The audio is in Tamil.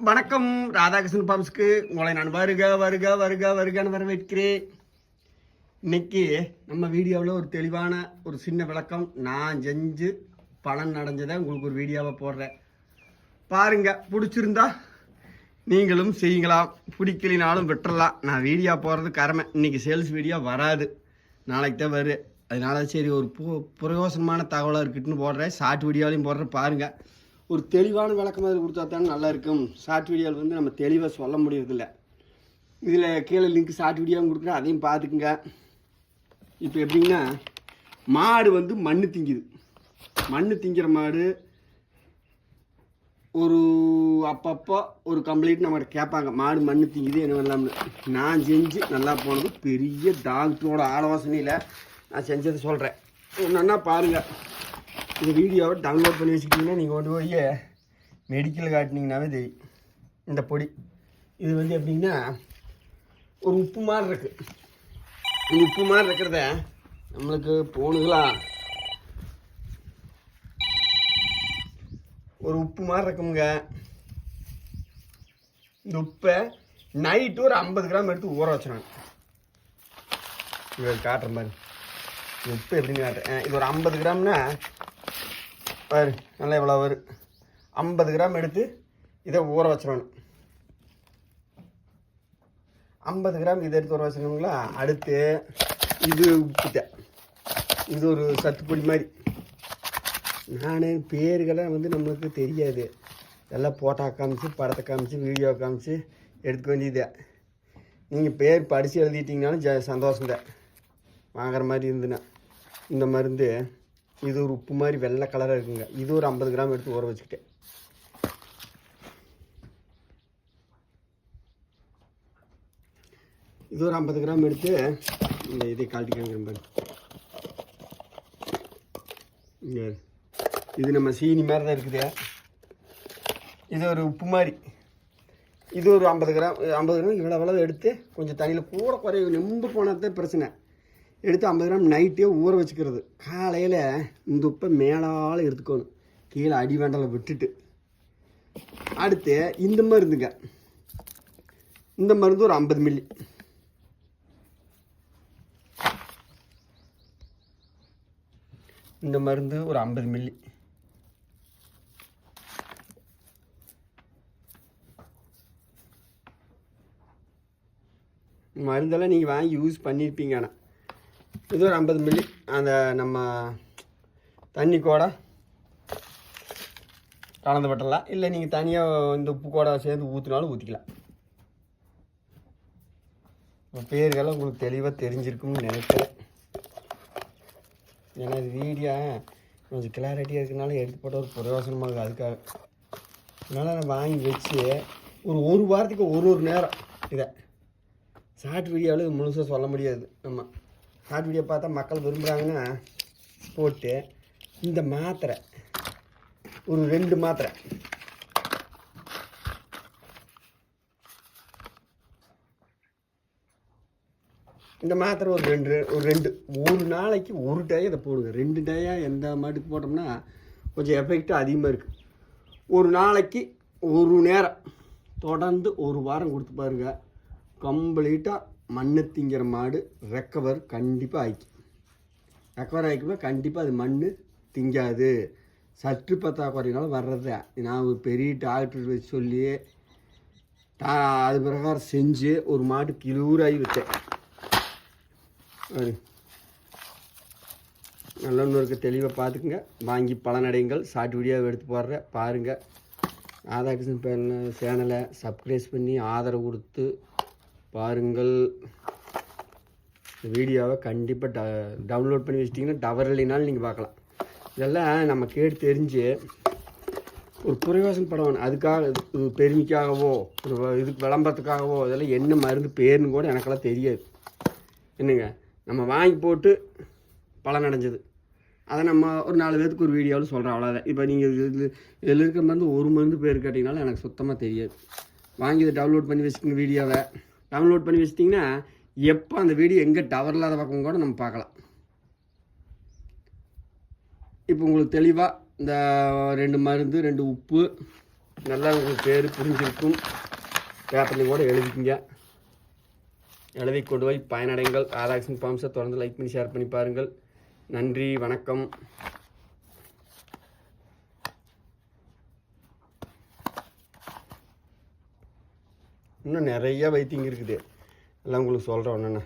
வணக்கம். ராதாகிருஷ்ணன் பாம்ஸ்க்கு உங்களை நான் வருக வருக வருக வருகன்னு வரவேற்கிறேன். இன்னைக்கு நம்ம வீடியோவில் ஒரு தெளிவான ஒரு சின்ன விளக்கம். நான் செஞ்சு பலன் அடைஞ்சதை உங்களுக்கு ஒரு வீடியோவை போடுறேன். பாருங்க பிடிச்சிருந்தா நீங்களும் செய்யுங்களாம் பிடிக்கலினாலும் விட்டுறலாம். நான் வீடியோ போடுறது கடமை இன்னைக்கு சேல்ஸ் வீடியோ வராது. நாளைக்கு தான் வரும் அதனால சரி ஒரு பு பிரயோசனமான தகவலாக இருக்கட்டுன்னு போடுறேன். ஷார்ட் வீடியோலையும் போடுறேன். பாருங்கள் ஒரு தெளிவான விளக்கம் அது கொடுத்தா தானே நல்லா இருக்கும். ஷார்ட் வீடியோவில் வந்து நம்ம தெளிவாக சொல்ல முடியறதில்ல. இதில் கீழே லிங்க் ஷார்ட் வீடியோவும் கொடுக்குறேன் அதையும் பார்த்துக்குங்க. இப்போ எப்படின்னா மாடு வந்து மண் திங்குது. மண் திங்கிற மாடு ஒரு அப்பப்போ ஒரு கம்ப்ளீட் நம்மகிட்ட கேட்பாங்க. மாடு மண் திங்குது என்ன பண்ணலாம்னு. நான் செஞ்சு நல்லா போனது பெரிய டாக்டரோட ஆலோசனையில் நான் செஞ்சதை சொல்கிறேன் ஒன்றா பாருங்கள் இந்த வீடியோவை டவுன்லோட் பண்ணி வச்சுக்கிட்டிங்கன்னா நீங்கள் கொண்டு போய் மெடிக்கல் காட்டினீங்கனாவே தெரியும். இந்த பொடி. இது வந்து எப்படின்னா ஒரு உப்பு மாதிரி இருக்குது இந்த உப்பு மாதிரி இருக்கிறத நம்மளுக்கு போணுங்களா? ஒரு உப்பு மாதிரி இருக்குங்க. இந்த உப்பை நைட்டு ஒரு ஐம்பது கிராம் எடுத்து ஊற வச்சிடணும். இது காட்டுற மாதிரி. உப்பு எப்படின்னு காட்டுறேன் இது ஒரு ஐம்பது கிராம்னா பாரு நல்லா இவ்வளோ வரும் ஐம்பது கிராம் எடுத்து இதை ஊற வச்சிடணும். ஐம்பது கிராம் இதை எடுத்து ஊற வச்சிருக்கோங்களா அடுத்து இது உப்புட்ட இது ஒரு சத்துப்பொடி மாதிரி. நான் பேர்களெல்லாம் வந்து நம்மளுக்கு தெரியாது. எல்லாம் போட்டோ காமிச்சு படத்தை காமிச்சு வீடியோ காமிச்சு எடுத்துக்க வேண்டியது. நீங்கள் பேர் படித்து எழுதிட்டிங்கனாலும் ஜ சந்தோஷம் தான் வாங்குற மாதிரி இருந்துன்னா. இந்த மருந்து இது ஒரு உப்பு மாதிரி வெள்ளை கலராக இருக்குங்க. இது ஒரு ஐம்பது கிராம் எடுத்து ஊற வச்சுக்கிட்டேன். இது ஒரு ஐம்பது கிராம் எடுத்து இந்த இதை காட்டிக்காங்க பாரு இது நம்ம சீனி மாதிரி தான் இருக்குது. இது ஒரு உப்பு மாதிரி. இது ஒரு ஐம்பது கிராம் ஐம்பது கிராம் இவ்வளோ அளவு எடுத்து கொஞ்சம் தண்ணியில் கூட குறைய நெம்பு போனால் தான் பிரச்சனை. எடுத்து ஐம்பது கிராம் நைட்டே ஊற வச்சுக்கிறது. காலையில் இந்த உப்பை மேலால் எடுத்துக்கணும். கீழே அடி வேண்டலை விட்டுட்டு. அடுத்து இந்த மருந்துங்க. இந்த மருந்து ஒரு ஐம்பது மில்லி இந்த மருந்து ஒரு ஐம்பது மில்லி மருந்தெல்லாம் நீங்கள் வாங்கி யூஸ் பண்ணியிருப்பீங்க ஆனால் இது ஒரு ஐம்பது மில்லி. அந்த நம்ம தண்ணி கூட கலந்து விட்டுறலாம். இல்லை நீங்கள் தனியாக இந்த உப்பு கூட சேர்ந்து ஊற்றினாலும் ஊற்றிக்கலாம் இப்போ பேர்களெல்லாம் உங்களுக்கு தெளிவாக தெரிஞ்சிருக்கும்னு நினைக்கிறேன். ஏன்னா இது வீடியோ. கொஞ்சம் கிளாரிட்டியாக இருக்கனால எடுத்து போட்டால் ஒரு பிரயோசனமாக அதுக்காக. அதனால் நான் வாங்கி வச்சு ஒரு ஒரு வாரத்துக்கு ஒரு ஒரு நேரம் இதை. ஷார்ட் வீடியோவில் முழுசாக சொல்ல முடியாது. நம்ம ஷார்ட் வீடியோ பார்த்தா மக்கள் விரும்புகிறாங்கன்னா போட்டு இந்த மாத்திரை ஒரு ரெண்டு மாத்திரை. இந்த மாத்திரை ஒரு ரெண்டு ஒரு ரெண்டு. ஒரு நாளைக்கு ஒரு டயம் இதை போடுங்க. ரெண்டு டயம் எந்த மாட்டுக்கு போட்டோம்னா கொஞ்சம் எஃபெக்டாக அதிகமாக இருக்குது ஒரு நாளைக்கு ஒரு நேரம். தொடர்ந்து ஒரு வாரம் கொடுத்து பாருங்க. கம்ப்ளீட்டாக மண்ணு திங்கிற மாடு ரெக்கவர் கண்டிப்பாக ஆயிக்கும் ரெக்கவர் ஆகிக்கும்போது கண்டிப்பாக அது மண் திங்காது. சற்று பற்றாக்குறையினால வர்றது. நான் ஒரு பெரிய டாக்டர் வச்சு சொல்லி டா- அது பிரகாரம் செஞ்சு ஒரு மாடு கிளூராகி விட்டேன். நல்ல இருக்க தெளிவாக பார்த்துக்குங்க. வாங்கி பலனடைங்கள் ஷார்ட் வீடியோவை எடுத்து போடுற பாருங்கள் ராதாகிருஷ்ணன் பேன சேனலை சப்ஸ்கிரைப் பண்ணி ஆதரவு கொடுத்து பாருங்கள். வீடியோவை கண்டிப்பாக ட டவுன்லோட் பண்ணி வச்சிட்டிங்கன்னா டவர் இல்லைனாலும் நீங்கள் பார்க்கலாம். இதெல்லாம் நம்ம கேட்டு தெரிஞ்சு ஒரு புரவாசன் படம் அதுக்காக பெருமைக்காகவோ ஒரு இதுக்கு விளம்பரத்துக்காகவோ இதெல்லாம் என்ன மருந்து பேருன்னு கூட எனக்கெல்லாம் தெரியாது. என்னங்க? நம்ம வாங்கி போட்டு பலன் அடைஞ்சது. அதை நம்ம ஒரு நாலு பேருக்கு ஒரு வீடியோவில் சொல்கிறோம் அவ்வளோதான் இப்போ நீங்கள் இது இதில் இருக்கிற மருந்து ஒரு மருந்து பேர் கேட்டிங்கனாலும் எனக்கு சுத்தமாக தெரியாது. வாங்கி இதை டவுன்லோட் பண்ணி வச்சுக்கோங்க வீடியோவை. டவுன்லோட் பண்ணி வச்சிட்டிங்கன்னா எப்போ அந்த வீடியோ எங்கே டவர் இல்லாத பக்கம் கூட நம்ம பார்க்கலாம். இப்போ உங்களுக்கு தெளிவாக இந்த ரெண்டு மருந்து ரெண்டு உப்பு நல்லா உங்களுக்கு பேர் புரிஞ்சிருக்கும். பேப்பர்லையும் கூட எழுதிக்கிங்க. எழுதி கொண்டு போய் பயனடைங்கள். ஆராய்ச்சி ஃபார்ம்ஸை தொடர்ந்து லைக் பண்ணி ஷேர் பண்ணி பாருங்கள். நன்றி வணக்கம். இன்னும் நிறைய வைத்தியம் இருக்குது. எல்லாம் உங்களுக்கு சொல்கிறேன் ஒன்றுண்ணே